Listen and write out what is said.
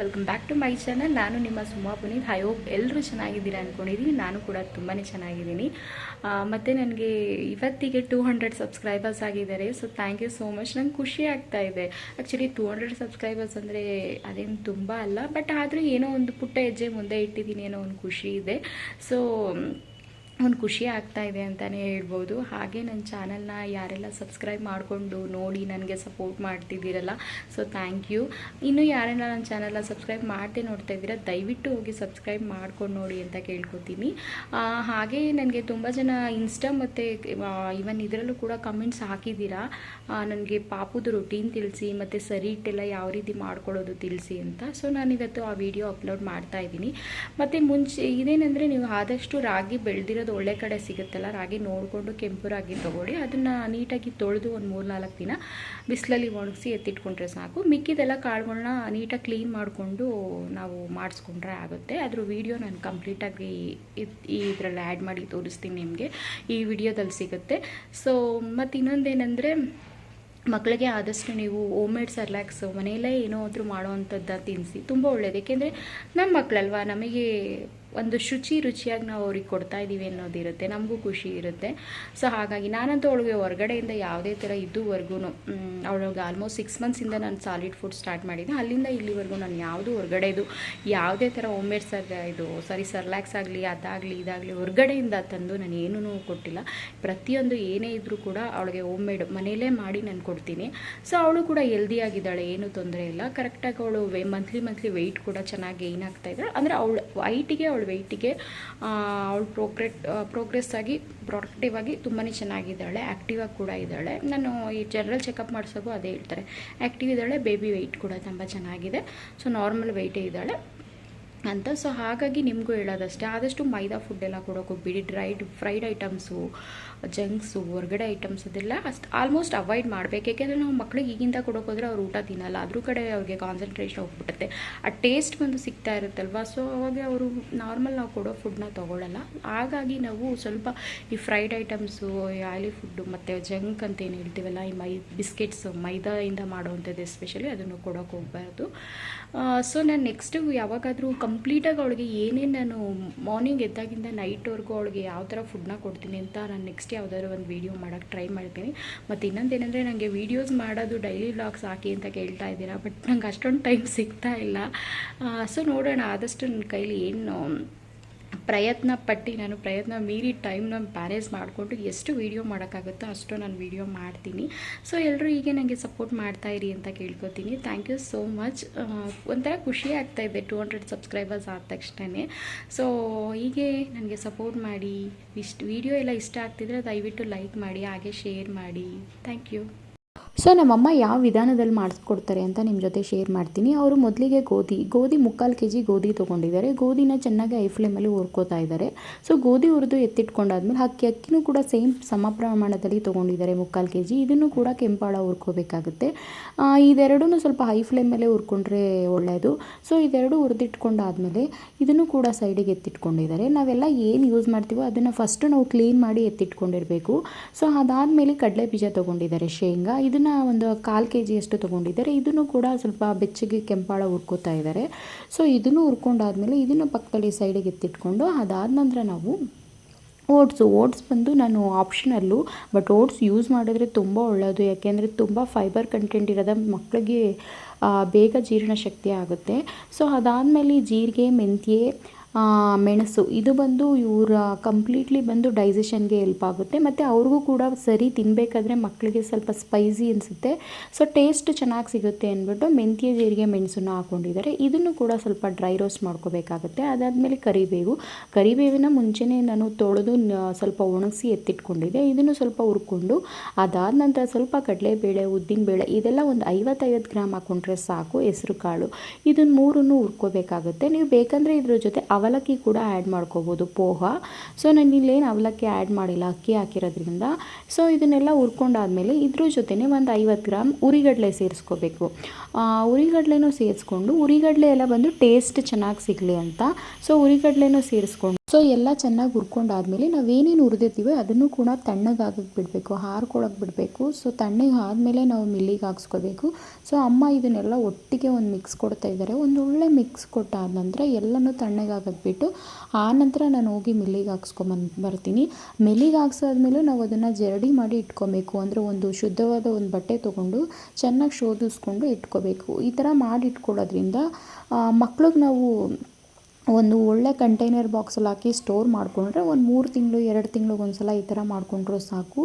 Welcome back to my channel ನಾನು ನಿಮ್ಮ Suma Puneeth. I hope ಎಲ್ಲರೂ ಚೆನ್ನಾಗಿದ್ದೀರಾ ಅಂದ್ಕೊಂಡಿದ್ದೀನಿ ನಾನು ಕೂಡ ತುಂಬಾ ಚೆನ್ನಾಗಿದ್ದೀನಿ. ಮತ್ತು ನನಗೆ ಇವತ್ತಿಗೆ ಟೂ ಹಂಡ್ರೆಡ್ ಸಬ್ಸ್ಕ್ರೈಬರ್ಸ್ ಆಗಿದ್ದಾರೆ. So thank you so much ನಂಗೆ ಖುಷಿ ಆಗ್ತಾ ಇದೆ. ಆ್ಯಕ್ಚುಲಿ ಟೂ ಹಂಡ್ರೆಡ್ ಸಬ್ಸ್ಕ್ರೈಬರ್ಸ್ ಅಂದರೆ ಅದೇನು ತುಂಬ ಅಲ್ಲ ಬಟ್ ಆದರೂ ಏನೋ ಒಂದು ಪುಟ್ಟ ಹೆಜ್ಜೆ ಮುಂದೆ ಇಟ್ಟಿದ್ದೀನಿ ಏನೋ ಒಂದು ಖುಷಿ ಇದೆ. ಸೊ ಒಂದು ಖುಷಿ ಆಗ್ತಾ ಇದೆ ಅಂತಲೇ ಹೇಳ್ಬೋದು. ಹಾಗೆ ನನ್ನ ಚಾನಲ್ನ ಯಾರೆಲ್ಲ ಸಬ್ಸ್ಕ್ರೈಬ್ ಮಾಡಿಕೊಂಡು ನೋಡಿ ನನಗೆ ಸಪೋರ್ಟ್ ಮಾಡ್ತಿದ್ದೀರಲ್ಲ ಸೊ ಥ್ಯಾಂಕ್ ಯು ಇನ್ನೂ ಯಾರೆಲ್ಲ ನನ್ನ ಚಾನಲ್ನ ಸಬ್ಸ್ಕ್ರೈಬ್ ಮಾಡದೆ ನೋಡ್ತಾ ಇದ್ದೀರಾ, ದಯವಿಟ್ಟು ಹೋಗಿ ಸಬ್ಸ್ಕ್ರೈಬ್ ಮಾಡ್ಕೊಂಡು ನೋಡಿ ಅಂತ ಕೇಳ್ಕೊತೀನಿ. ಹಾಗೆ ನನಗೆ ತುಂಬ ಜನ ಇನ್ಸ್ಟಾ ಮತ್ತು ಇವನ್ ಇದರಲ್ಲೂ ಕೂಡ ಕಮೆಂಟ್ಸ್ ಹಾಕಿದ್ದೀರಾ? ನನಗೆ ಪಾಪುದು ರೊಟೀನ್ ತಿಳಿಸಿ, ಮತ್ತು ಸರಿ ಇಟ್ಟೆಲ್ಲ ಯಾವ ರೀತಿ ಮಾಡ್ಕೊಳ್ಳೋದು ತಿಳಿಸಿ ಅಂತ. ಸೊ ನಾನಿವತ್ತು ಆ ವಿಡಿಯೋ ಅಪ್ಲೋಡ್ ಮಾಡ್ತಾ ಇದ್ದೀನಿ. ಮತ್ತು ಮುಂಚೆ ಇದೇನೆಂದರೆ ನೀವು ಆದಷ್ಟು ರಾಗಿ ಬೆಳೆದಿರೋದು ಒಳ್ಳೆ ಕಡೆ ಸಿಗುತ್ತಲ್ಲ, ರಾಗಿ ನೋಡಿಕೊಂಡು ಕೆಂಪು ರಾಗಿ ತೊಗೊಳ್ಳಿ, ಅದನ್ನು ನೀಟಾಗಿ ತೊಳೆದು ಒಂದು ಮೂರು ನಾಲ್ಕು ದಿನ ಬಿಸಿಲಲ್ಲಿ ಒಣಗಿಸಿ ಎತ್ತಿಟ್ಕೊಂಡ್ರೆ ಸಾಕು. ಮಿಕ್ಕಿದೆಲ್ಲ ಕಾಳುಗಳನ್ನ ನೀಟಾಗಿ ಕ್ಲೀನ್ ಮಾಡಿಕೊಂಡು ನಾವು ಮಾಡಿಸ್ಕೊಂಡ್ರೆ ಆಗುತ್ತೆ. ಅದ್ರ ವಿಡಿಯೋ ನಾನು ಕಂಪ್ಲೀಟಾಗಿ ಈ ಇದರಲ್ಲಿ ಆ್ಯಡ್ ಮಾಡಿ ತೋರಿಸ್ತೀನಿ ನಿಮಗೆ. ಈ ವಿಡಿಯೋದಲ್ಲಿ ಸಿಗುತ್ತೆ. ಸೊ ಮತ್ತು ಇನ್ನೊಂದೇನೆಂದರೆ ಮಕ್ಕಳಿಗೆ ಆದಷ್ಟು ನೀವು ಓಮ್ ಮೇಡ್ ಸರ್ಲ್ಯಾಕ್ಸ್ ಮನೆಯಲ್ಲೇ ಏನೋ ಆದರೂ ಮಾಡೋವಂಥದ್ದು ತಿನ್ನಿಸಿ ತುಂಬ ಒಳ್ಳೆಯದು ಏಕೆಂದರೆ ನಮ್ಮ ಮಕ್ಕಳಲ್ವಾ ನಮಗೆ ಒಂದು ಶುಚಿ ರುಚಿಯಾಗಿ ನಾವು ಅವ್ರಿಗೆ ಕೊಡ್ತಾ ಇದ್ದೀವಿ ಅನ್ನೋದಿರುತ್ತೆ ನಮಗೂ ಖುಷಿ ಇರುತ್ತೆ. ಸೊ ಹಾಗಾಗಿ ನಾನಂತೂ ಅವಳಿಗೆ ಹೊರಗಡೆಯಿಂದ ಯಾವುದೇ ಥರ ಇದುವರೆಗೂ ಅವಳಿಗೆ ಆಲ್ಮೋಸ್ಟ್ ಸಿಕ್ಸ್ ಮಂತ್ಸಿಂದ ನಾನು ಸಾಲಿಡ್ ಫುಡ್ ಸ್ಟಾರ್ಟ್ ಮಾಡಿದ್ದೆ. ಅಲ್ಲಿಂದ ಇಲ್ಲಿವರೆಗೂ ನಾನು ಯಾವುದು ಹೊರಗಡೆದು ಯಾವುದೇ ಥರ ಮೇಡ್ ಸರ್ ಇದು ಸಾರಿ ಸರ್ಲ್ಯಾಕ್ಸ್ ಆಗಲಿ, ಅದಾಗಲಿ, ಇದಾಗಲಿ ಹೊರಗಡೆಯಿಂದ ತಂದು ನಾನು ಏನೂ ಕೊಟ್ಟಿಲ್ಲ. ಪ್ರತಿಯೊಂದು ಏನೇ ಇದ್ದರೂ ಕೂಡ ಅವಳಿಗೆ ಮೇಡ್ ಮನೆಯಲ್ಲೇ ಮಾಡಿ ನಾನು ಕೊಡ್ತೀನಿ. ಸೊ ಅವಳು ಕೂಡ ಹೆಲ್ದಿಯಾಗಿದ್ದಾಳೆ ಏನೂ ತೊಂದರೆ ಇಲ್ಲ. ಕರೆಕ್ಟಾಗಿ ಅವಳು ವೇ ಮಂತ್ಲಿ ಮಂತ್ಲಿ ವೆಯ್ಟ್ ಕೂಡ ಚೆನ್ನಾಗಿ ಗೈನ್ ಆಗ್ತಾ ಇದ್ದಾಳೆ. ಅಂದರೆ ಅವಳು ವೈಟಿಗೆ ಅವಳು ವೆಯ್ಟಿಗೆ ಅವಳು ಪ್ರೋಗ್ರೆಟ್ ಪ್ರೋಗ್ರೆಸ್ ಆಗಿ ಪ್ರೊಡಕ್ಟಿವ್ ಆಗಿ ತುಂಬಾ ಚೆನ್ನಾಗಿದ್ದಾಳೆ ಆ್ಯಕ್ಟಿವ್ ಆಗಿ ಕೂಡ ಇದ್ದಾಳೆ. ನಾನು ಈ ಜನರಲ್ ಚೆಕಪ್ ಮಾಡಿಸೋಕು ಅದೇ ಹೇಳ್ತಾರೆ. ಆ್ಯಕ್ಟಿವ್ ಇದ್ದಾಳೆ ಬೇಬಿ ವೆಯ್ಟ್ ಕೂಡ ತುಂಬ ಚೆನ್ನಾಗಿದೆ. ಸೊ ನಾರ್ಮಲ್ ವೆಯ್ಟೇ ಇದ್ದಾಳೆ. ಅಂತ. ಸೊ ಹಾಗಾಗಿ ನಿಮಗೂ ಹೇಳೋದಷ್ಟೇ, ಆದಷ್ಟು ಮೈದಾ ಫುಡ್ ಎಲ್ಲ ಕೊಡೋಕೆ ಹೋಗ್ಬಿಡಿ ಡ್ರೈಡ್ ಫ್ರೈಡ್ ಐಟಮ್ಸು ಜಂಕ್ಸು ಹೊರಗಡೆ ಐಟಮ್ಸ್ ಅದೆಲ್ಲ ಅಷ್ಟು ಆಲ್ಮೋಸ್ಟ್ ಅವಾಯ್ಡ್ ಮಾಡಬೇಕು. ಯಾಕೆಂದರೆ ನಾವು ಮಕ್ಳಿಗೆ ಈಗಿಂದ ಕೊಡೋಕೋದ್ರೆ ಅವ್ರು ಊಟ ತಿನ್ನಲ್ಲ ಅದ್ರ ಕಡೆ ಅವ್ರಿಗೆ ಕಾನ್ಸಂಟ್ರೇಷನ್ ಹೋಗ್ಬಿಡುತ್ತೆ. ಆ ಟೇಸ್ಟ್ ಬಂದು ಸಿಗ್ತಾ ಇರುತ್ತಲ್ವ? ಸೊ ಅವಾಗ ಅವರು ನಾರ್ಮಲ್ ನಾವು ಕೊಡೋ ಫುಡ್ನ ತೊಗೊಳ್ಳಲ್ಲ ಹಾಗಾಗಿ ನಾವು ಸ್ವಲ್ಪ ಈ ಫ್ರೈಡ್ ಐಟಮ್ಸು ಈ ಆಯಿಲಿ ಫುಡ್ಡು ಮತ್ತು ಜಂಕ್ ಅಂತ ಏನು ಹೇಳ್ತೀವಲ್ಲ, ಈ ಮೈ ಬಿಸ್ಕೆಟ್ಸು ಮೈದಾಯಿಂದ ಮಾಡೋವಂಥದ್ದು ಎಸ್ಪೆಷಲಿ ಅದನ್ನು ಕೊಡೋಕೆ ಹೋಗ್ಬಾರ್ದು. ಸೊ ನಾನು ನೆಕ್ಸ್ಟು ಯಾವಾಗಾದರೂ ಕಂಪ್ಲೀಟಾಗಿ ಅವಳಿಗೆ ಏನೇನು ನಾನು ಮಾರ್ನಿಂಗ್ ಎದ್ದಾಗಿಂದ ನೈಟ್ವರೆಗೂ ಅವಳಿಗೆ ಯಾವ ಥರ ಫುಡ್ನ ಕೊಡ್ತೀನಿ ಅಂತ ನಾನು ನೆಕ್ಸ್ಟ್ ಯಾವುದಾದ್ರು ಒಂದು ವೀಡಿಯೋ ಮಾಡೋಕ್ಕೆ ಟ್ರೈ ಮಾಡ್ತೀನಿ. ಮತ್ತು ಇನ್ನೊಂದೇನೆಂದರೆ ನನಗೆ ವೀಡಿಯೋಸ್ ಮಾಡೋದು ಡೈಲಿ ವ್ಲಾಗ್ಸ್ ಹಾಕಿ ಅಂತ ಕೇಳ್ತಾ ಇದ್ದೀರಾ ಬಟ್ ನಂಗೆ ಅಷ್ಟೊಂದು ಟೈಮ್ ಸಿಗ್ತಾ ಇಲ್ಲ. ಸೊ ನೋಡೋಣ, ಆದಷ್ಟು ನನ್ನ ಕೈಲಿ ಏನು ಪ್ರಯತ್ನ ಪಟ್ಟು ನಾನು ಪ್ರಯತ್ನ ಮೀರಿ ಟೈಮ್ ಟೈಮ್ನ ಮ್ಯಾನೇಜ್ ಮಾಡಿಕೊಂಡು ಎಷ್ಟು ವೀಡಿಯೋ ಮಾಡೋಕ್ಕಾಗುತ್ತೋ ಅಷ್ಟು ನಾನು ವೀಡಿಯೋ ಮಾಡ್ತೀನಿ. ಸೊ ಎಲ್ಲರೂ ಹೀಗೆ ನನಗೆ ಸಪೋರ್ಟ್ ಮಾಡ್ತಾ ಇರಿ ಅಂತ ಕೇಳ್ಕೊತೀನಿ. ಥ್ಯಾಂಕ್ ಯು ಸೋ ಮಚ್ ಒಂಥರ ಖುಷಿ ಆಗ್ತಾ ಇದೆ ಟು ಹಂಡ್ರೆಡ್ ಸಬ್ಸ್ಕ್ರೈಬರ್ಸ್ ಆದ ತಕ್ಷಣವೇ ಸೊ ಹೀಗೆ ನನಗೆ ಸಪೋರ್ಟ್ ಮಾಡಿ, ಇಷ್ಟು ವೀಡಿಯೋ ಎಲ್ಲ ಇಷ್ಟ ಆಗ್ತಿದ್ರೆ ದಯವಿಟ್ಟು ಲೈಕ್ ಮಾಡಿ, ಹಾಗೆ ಶೇರ್ ಮಾಡಿ. ಥ್ಯಾಂಕ್ ಯು ಸೊ ನಮ್ಮಮ್ಮ ಯಾವ ವಿಧಾನದಲ್ಲಿ ಮಾಡಿಸ್ಕೊಡ್ತಾರೆ ಅಂತ ನಿಮ್ಮ ಜೊತೆ ಶೇರ್ ಮಾಡ್ತೀನಿ. ಅವರು ಮೊದಲಿಗೆ ಗೋಧಿ ಗೋಧಿ ಮುಕ್ಕಾಲು ಕೆ ಜಿ ಗೋಧಿ ತೊಗೊಂಡಿದ್ದಾರೆ. ಗೋಧಿನ ಚೆನ್ನಾಗಿ ಐ ಫ್ಲೇಮಲ್ಲಿ ಹುರ್ಕೋತಾ ಇದ್ದಾರೆ. ಸೊ ಗೋಧಿ ಹುರಿದು ಎತ್ತಿಟ್ಕೊಂಡಾದ್ಮೇಲೆ ಅಕ್ಕಿ ಅಕ್ಕಿನೂ ಕೂಡ ಸೇಮ್ ಸಮ ಪ್ರಮಾಣದಲ್ಲಿ ತೊಗೊಂಡಿದ್ದಾರೆ ಮುಕ್ಕಾಲು ಕೆ ಜಿ ಇದನ್ನು ಕೂಡ ಕೆಂಪಾಳ ಹುರ್ಕೋಬೇಕಾಗುತ್ತೆ. ಇದೆರಡೂ ಸ್ವಲ್ಪ ಹೈ ಫ್ಲೇಮಲ್ಲೇ ಹುರ್ಕೊಂಡ್ರೆ ಒಳ್ಳೆಯದು ಸೊ ಇದೆರಡು ಹುರಿದಿಟ್ಕೊಂಡಾದ್ಮೇಲೆ ಇದನ್ನು ಕೂಡ ಸೈಡಿಗೆ ಎತ್ತಿಟ್ಕೊಂಡಿದ್ದಾರೆ. ನಾವೆಲ್ಲ ಏನು ಯೂಸ್ ಮಾಡ್ತೀವೋ ಅದನ್ನು ಫಸ್ಟು ನಾವು ಕ್ಲೀನ್ ಮಾಡಿ ಎತ್ತಿಟ್ಕೊಂಡಿರಬೇಕು. ಸೊ ಅದಾದಮೇಲೆ ಕಡಲೆ ಬೀಜ ತೊಗೊಂಡಿದ್ದಾರೆ ಶೇಂಗಾ. ಇದನ್ನು ಒಂದು ಕಾಲು ಕೆ ಜಿಯಷ್ಟು ತೊಗೊಂಡಿದ್ದಾರೆ. ಇದನ್ನು ಕೂಡ ಸ್ವಲ್ಪ ಬೆಚ್ಚಗೆ ಕೆಂಪಾಳ ಹುರ್ಕೋತಾ ಇದ್ದಾರೆ. ಸೊ ಇದನ್ನು ಹುರ್ಕೊಂಡಾದ್ಮೇಲೆ ಇದನ್ನು ಪಕ್ಕದಲ್ಲಿ ಸೈಡಿಗೆ ಎತ್ತಿಟ್ಕೊಂಡು ಅದಾದ ನಂತರ ನಾವು ಓಟ್ಸು. ಓಟ್ಸ್ ಬಂದು ನಾನು ಆಪ್ಷನಲ್ಲು ಬಟ್ ಓಟ್ಸ್ ಯೂಸ್ ಮಾಡಿದ್ರೆ ತುಂಬ ಒಳ್ಳೆಯದು ಯಾಕೆಂದರೆ ತುಂಬ ಫೈಬರ್ ಕಂಟೆಂಟ್ ಇರೋದ ಮಕ್ಕಳಿಗೆ ಬೇಗ ಬೇಗ ಜೀರ್ಣಶಕ್ತಿ ಆಗುತ್ತೆ. ಸೊ ಅದಾದಮೇಲೆ ಜೀರಿಗೆ, ಮೆಂತ್ಯ ಮೆಣಸು. ಇದು ಬಂದು ಇವರ ಕಂಪ್ಲೀಟ್ಲಿ ಬಂದು ಡೈಜೆಷನ್ಗೆ ಹೆಲ್ಪ್ ಆಗುತ್ತೆ. ಮತ್ತು ಅವ್ರಿಗೂ ಕೂಡ ಸರಿ ತಿನ್ನಬೇಕಾದ್ರೆ ಮಕ್ಕಳಿಗೆ ಸ್ವಲ್ಪ ಸ್ಪೈಸಿ ಅನಿಸುತ್ತೆ. ಸೊ ಟೇಸ್ಟ್ ಚೆನ್ನಾಗಿ ಸಿಗುತ್ತೆ ಅಂದ್ಬಿಟ್ಟು ಮೆಂತ್ಯ, ಜೀರಿಗೆ, ಮೆಣಸನ್ನು ಹಾಕ್ಕೊಂಡಿದ್ದಾರೆ ಇದನ್ನು ಕೂಡ ಸ್ವಲ್ಪ ಡ್ರೈ ರೋಸ್ಟ್ ಮಾಡ್ಕೋಬೇಕಾಗುತ್ತೆ. ಅದಾದಮೇಲೆ ಕರಿಬೇವು. ಕರಿಬೇವಿನ ಮುಂಚೆನೇ ನಾನು ತೊಳೆದು ಸ್ವಲ್ಪ ಒಣಗಿಸಿ ಎತ್ತಿಟ್ಕೊಂಡಿದ್ದೆ. ಇದನ್ನು ಸ್ವಲ್ಪ ಹುರ್ಕೊಂಡು, ಅದಾದ ನಂತರ ಸ್ವಲ್ಪ ಕಡಲೆಬೇಳೆ, ಉದ್ದಿನಬೇಳೆ, ಇದೆಲ್ಲ ಒಂದು ಐವತ್ತೈವತ್ತು ಗ್ರಾಮ್ ಹಾಕ್ಕೊಂಡ್ರೆ ಸಾಕು ಹೆಸರು ಕಾಳು ಇದನ್ನು ಮೂರನ್ನು ಹುರ್ಕೋಬೇಕಾಗುತ್ತೆ. ನೀವು ಬೇಕಂದರೆ ಇದ್ರ ಜೊತೆ ಅವಲಕ್ಕಿ ಕೂಡ ಆ್ಯಡ್ ಮಾಡ್ಕೋಬೋದು, ಪೋಹ. ಸೊ ನಾನು ಇಲ್ಲೇನು ಅವಲಕ್ಕಿ ಆ್ಯಡ್ ಮಾಡಿಲ್ಲ, ಅಕ್ಕಿ ಹಾಕಿರೋದ್ರಿಂದ. ಸೊ ಇದನ್ನೆಲ್ಲ ಹುರ್ಕೊಂಡಾದ್ಮೇಲೆ ಇದ್ರ ಜೊತೆನೇ ಒಂದು ಐವತ್ತು ಗ್ರಾಮ್ ಉರಿಗಡಲೆ ಸೇರಿಸ್ಕೋಬೇಕು. ಉರಿಗಡಲೆನೂ ಸೇರಿಸ್ಕೊಂಡು, ಉರಿಗಡಲೆ ಎಲ್ಲ ಬಂದು ಟೇಸ್ಟ್ ಚೆನ್ನಾಗಿ ಸಿಗಲಿ ಅಂತ. ಸೊ ಉರಿಗಡಲೆನೂ ಸೇರಿಸ್ಕೊಂಡು ಸೊ ಎಲ್ಲ ಚೆನ್ನಾಗಿ ಹುರ್ಕೊಂಡಾದ್ಮೇಲೆ ನಾವೇನೇನು ಹುರಿದಿರ್ತೀವಿ ಅದನ್ನು ಕೂಡ ತಣ್ಣಗಾಗಕ್ಕೆ ಬಿಡಬೇಕು ಹಾರ್ಕೊಳಕ್ಕೆ ಬಿಡಬೇಕು. ಸೊ ತಣ್ಣಗೆ ಆದಮೇಲೆ ನಾವು ಮಿಲ್ಲಿಗೆ ಹಾಕ್ಸ್ಕೋಬೇಕು. ಸೊ ಅಮ್ಮ ಇದನ್ನೆಲ್ಲ ಒಟ್ಟಿಗೆ ಒಂದು ಮಿಕ್ಸ್ ಕೊಡ್ತಾ ಇದ್ದಾರೆ. ಒಂದು ಒಳ್ಳೆ ಮಿಕ್ಸ್ ಕೊಟ್ಟಾದ ನಂತರ ಎಲ್ಲನೂ ತಣ್ಣಗಾಗಕ್ಕೆ ಬಿಟ್ಟು ಆ ನಂತರ ನಾನು ಹೋಗಿ ಮಿಲ್ಲಿಗೆ ಹಾಕ್ಸ್ಕೊಂಬಂದು ಬರ್ತೀನಿ. ಮಿಲ್ಲಿಗೆ ಹಾಕ್ಸಾದ್ಮೇಲೆ ನಾವು ಅದನ್ನು ಜರಡಿ ಮಾಡಿ ಇಟ್ಕೊಬೇಕು. ಅಂದರೆ ಒಂದು ಶುದ್ಧವಾದ ಒಂದು ಬಟ್ಟೆ ತೊಗೊಂಡು ಚೆನ್ನಾಗಿ ಶೋಧಿಸ್ಕೊಂಡು ಇಟ್ಕೋಬೇಕು. ಈ ಥರ ಮಾಡಿ ಇಟ್ಕೊಳ್ಳೋದ್ರಿಂದ ಮಕ್ಳಿಗೆ ನಾವು ಒಂದು ಒಳ್ಳೆ ಕಂಟೈನರ್ ಬಾಕ್ಸಲ್ಲಿ ಹಾಕಿ ಸ್ಟೋರ್ ಮಾಡಿಕೊಂಡ್ರೆ ಒಂದು ಮೂರು ತಿಂಗಳು, ಎರಡು ತಿಂಗ್ಳಿಗೆ ಒಂದು ಸಲ ಈ ಥರ ಮಾಡಿಕೊಂಡ್ರೂ ಸಾಕು.